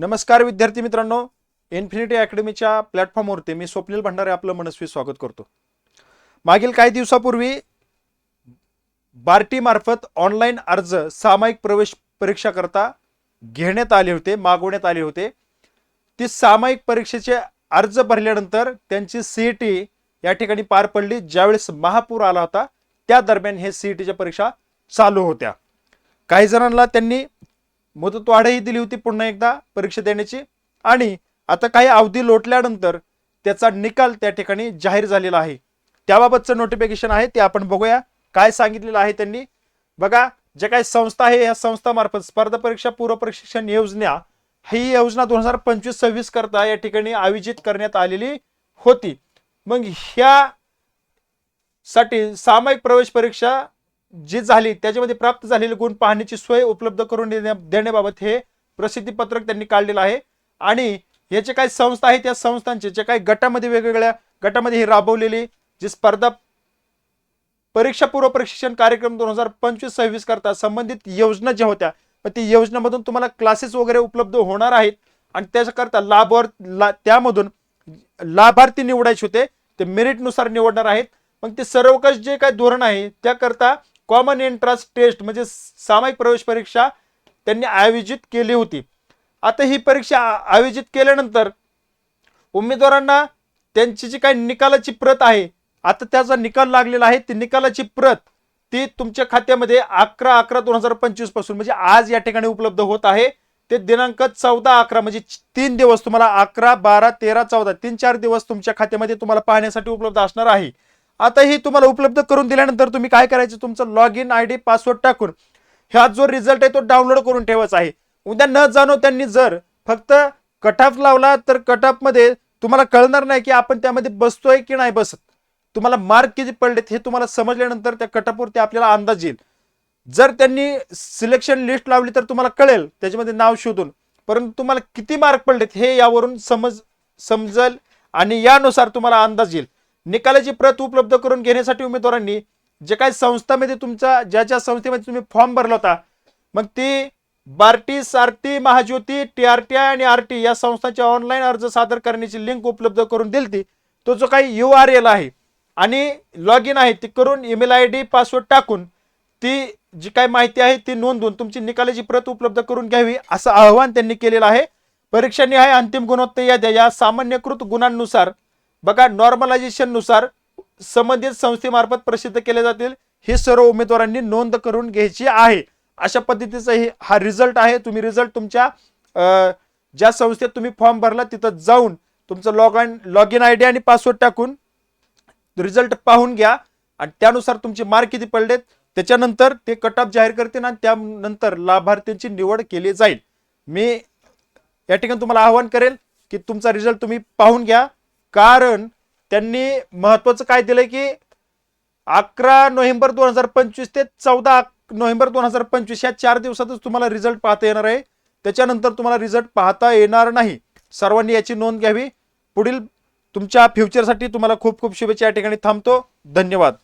नमस्कार विद्यार्थी मित्रांनो. इन्फिनिटी अकॅडमीच्या प्लॅटफॉर्मवरती मी स्वप्नील भंडारे आपलं मनस्वी स्वागत करतो. मागील काही दिवसापूर्वी बार्टीमार्फत ऑनलाईन अर्ज सामायिक प्रवेश परीक्षाकरता घेण्यात आले होते मागवण्यात आले होते. ती सामायिक परीक्षेचे अर्ज भरल्यानंतर त्यांची सी टी या ठिकाणी पार पडली. ज्यावेळेस महापूर आला होता त्या दरम्यान हे सी टीच्या परीक्षा चालू होत्या. काही जणांना त्यांनी मुदतवाढही दिली होती पुन्हा एकदा परीक्षा देण्याची. आणि आता काही अवधी लोटल्यानंतर त्याचा निकाल त्या ठिकाणी जाहीर झालेला आहे. त्याबाबतचं नोटिफिकेशन आहे ते आपण बघूया. काय सांगितलेलं आहे त्यांनी? बघा जे काही संस्था आहे या संस्थामार्फत स्पर्धा परीक्षा पूर्व प्रशिक्षण योजना ही योजना दोन हजार पंचवीस सव्वीस करता या ठिकाणी आयोजित करण्यात आलेली होती. मग ह्या साठी सामायिक प्रवेश परीक्षा जी झाली त्याच्यामध्ये प्राप्त झालेले गुण पाहण्याची सोय उपलब्ध करून देण्या- देण्याबाबत हे प्रसिद्धीपत्रक त्यांनी काढलेलं आहे. आणि हे जे काही संस्था आहेत त्या संस्थांचे जे काही गटामध्ये वेगवेगळ्या गटामध्ये ही राबवलेली जी स्पर्धा परीक्षा पूर्व प्रशिक्षण कार्यक्रम दोन हजार पंचवीस सव्वीस करता संबंधित योजना ज्या होत्या पण ती योजनेमधून तुम्हाला क्लासेस वगैरे उपलब्ध होणार आहेत. आणि त्याच्याकरता लाभावर ला त्यामधून लाभार्थी निवडायचे होते ते मेरिटनुसार निवडणार आहेत. मग ते सर्वकष जे काही धोरण आहे त्याकरता कॉमन एंट्रन्स टेस्ट म्हणजे सामायिक प्रवेश परीक्षा त्यांनी आयोजित केली होती. आता ही परीक्षा आयोजित केल्यानंतर उमेदवारांना त्यांची जी काही निकालाची प्रत आहे आता त्याचा निकाल लागलेला आहे ती निकालाची प्रत ती तुमच्या खात्यामध्ये अकरा अकरा दोन हजार पंचवीसपासून म्हणजे आज या ठिकाणी उपलब्ध होत आहे. ते दिनांक चौदा अकरा म्हणजे तीन दिवस तुम्हाला अकरा बारा तेरा चौदा तीन चार दिवस तुमच्या खात्यामध्ये तुम्हाला पाहण्यासाठी उपलब्ध असणार आहे. आता ही तुम्हाला उपलब्ध करून दिल्यानंतर तुम्ही काय करायचं? तुमचं log in I D password टाकून हा जो रिझल्ट आहे तो डाउनलोड करून ठेवायचा आहे. उद्या न जाणो त्यांनी जर फक्त कट ऑफ लावला तर कट ऑफमध्ये तुम्हाला कळणार नाही की आपण त्यामध्ये बसतोय की नाही बसत. तुम्हाला मार्क किती पडलेत हे तुम्हाला समजल्यानंतर त्या कटअपवरती आपल्याला अंदाज येईल. जर त्यांनी सिलेक्शन लिस्ट लावली तर तुम्हाला कळेल त्याच्यामध्ये नाव शोधून. परंतु तुम्हाला किती मार्क पडलेत हे यावरून समज समजेल आणि यानुसार तुम्हाला अंदाज येईल. निकालाची प्रत उपलब्ध करून घेण्यासाठी उमेदवारांनी जे काही संस्थामध्ये तुमचा ज्या ज्या संस्थेमध्ये तुम्ही फॉर्म भरला होता मग ती Barti Sarthi Mahajyoti T R T I आणि आर टी या संस्थांचे ऑनलाईन अर्ज सादर करण्याची लिंक उपलब्ध करून दिली ती तो जो काही यू आर एल आहे आणि लॉग इन आहे ती करून ईमेल आय डी पासवर्ड टाकून ती जी काही माहिती आहे ती नोंदवून तुमची निकालाची प्रत उपलब्ध करून घ्यावी असं आवाहन त्यांनी केलेलं आहे. परीक्षा निहाय अंतिम गुणवत्ता याद्या या सामान्यकृत गुणांनुसार बघा नॉर्मलायझेशननुसार संबंधित संस्थेमार्फत प्रसिद्ध केले जातील. हे सर्व उमेदवारांनी नोंद करून घ्यायची आहे. अशा पद्धतीचा हे हा रिझल्ट आहे. तुम्ही रिझल्ट तुमच्या ज्या संस्थेत तुम्ही फॉर्म भरला तिथं जाऊन तुमचं log in log in I D आणि पासवर्ड टाकून रिझल्ट पाहून घ्या. आणि त्यानुसार तुमचे मार्क किती पडलेत त्याच्यानंतर ते कट ऑफ जाहीर करतील आणि त्यानंतर लाभार्थ्यांची निवड केली जाईल. मी या ठिकाणी तुम्हाला आवाहन करेल की तुमचा रिझल्ट तुम्ही पाहून घ्या. कारण त्यांनी महत्वाचं काय दिलंय की अकरा नोव्हेंबर दोन हजार पंचवीस ते चौदा नोव्हेंबर दोन हजार पंचवीस या चार दिवसातच तुम्हाला रिझल्ट पाहता येणार आहे. त्याच्यानंतर तुम्हाला रिझल्ट पाहता येणार नाही. सर्वांनी याची नोंद घ्यावी. पुढील तुमच्या फ्युचरसाठी तुम्हाला खूप खूप शुभेच्छा या ठिकाणी थांबतो. धन्यवाद.